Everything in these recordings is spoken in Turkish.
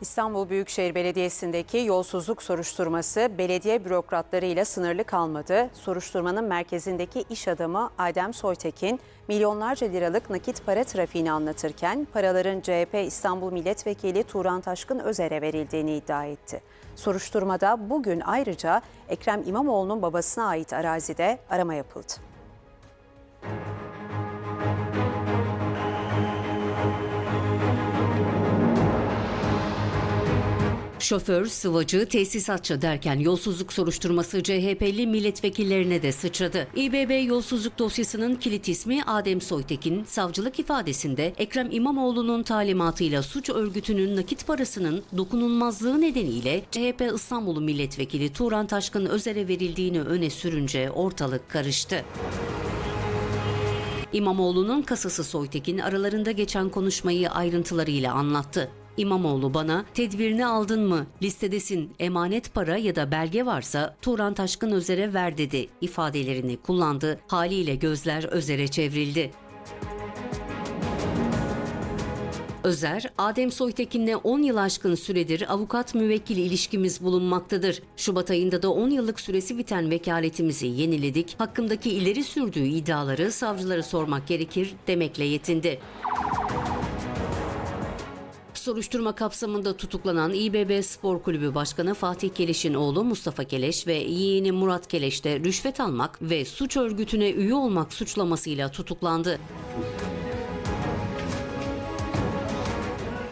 İstanbul Büyükşehir Belediyesi'ndeki yolsuzluk soruşturması belediye bürokratlarıyla sınırlı kalmadı. Soruşturmanın merkezindeki iş adamı Adem Soytekin milyonlarca liralık nakit para trafiğini anlatırken paraların CHP İstanbul Milletvekili Turan Taşkın Özer'e verildiğini iddia etti. Soruşturmada bugün ayrıca Ekrem İmamoğlu'nun babasına ait arazide arama yapıldı. Şoför, sıvacı, tesisatçı derken yolsuzluk soruşturması CHP'li milletvekillerine de sıçradı. İBB yolsuzluk dosyasının kilit ismi Adem Soytekin, savcılık ifadesinde Ekrem İmamoğlu'nun talimatıyla suç örgütünün nakit parasının dokunulmazlığı nedeniyle CHP İstanbul Milletvekili Turan Taşkın Özer'e verildiğini öne sürünce ortalık karıştı. İmamoğlu'nun kasası Soytekin aralarında geçen konuşmayı ayrıntılarıyla anlattı. İmamoğlu bana tedbirini aldın mı, listedesin, emanet para ya da belge varsa Turan Taşkın Özer'e ver dedi ifadelerini kullandı. Haliyle gözler Özer'e çevrildi. Özer, Adem Soytekin'le 10 yıl aşkın süredir avukat müvekkil ilişkimiz bulunmaktadır. Şubat ayında da 10 yıllık süresi biten vekaletimizi yeniledik. Hakkımdaki ileri sürdüğü iddiaları savcılara sormak gerekir demekle yetindi. Soruşturma kapsamında tutuklanan İBB Spor Kulübü Başkanı Fatih Keleş'in oğlu Mustafa Keleş ve yeğeni Murat Keleş de rüşvet almak ve suç örgütüne üye olmak suçlamasıyla tutuklandı.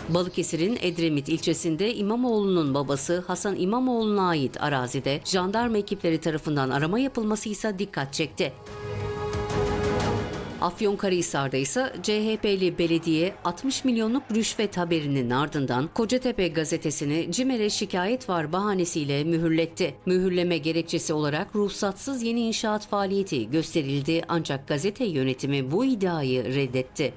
Balıkesir'in Edremit ilçesinde İmamoğlu'nun babası Hasan İmamoğlu'na ait arazide jandarma ekipleri tarafından arama yapılması ise dikkat çekti. Afyonkarahisar'da ise CHP'li belediye 60 milyonluk rüşvet haberinin ardından Kocatepe gazetesini CİMER'e şikayet var bahanesiyle mühürletti. Mühürleme gerekçesi olarak ruhsatsız yeni inşaat faaliyeti gösterildi ancak gazete yönetimi bu iddiayı reddetti.